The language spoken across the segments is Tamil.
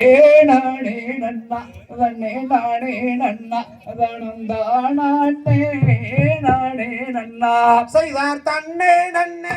ஏனானே நன்னா அதனே நானே நன்னா அதனுந்தானாட்டே நானே நன்னா. செய்வார் தன்னே நன்னே.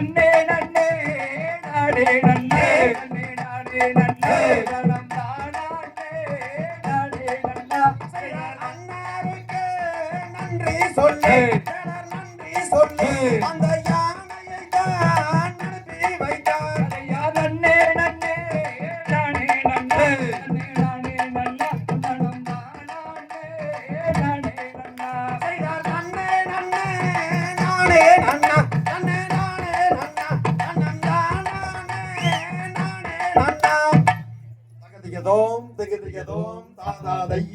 நன்னே நன்னே நாடே நன்னே நன்னே நாடே நன்னே நன்றி சொல்லு நன்றி சொல்லு அந்த Trigadón, trigadón,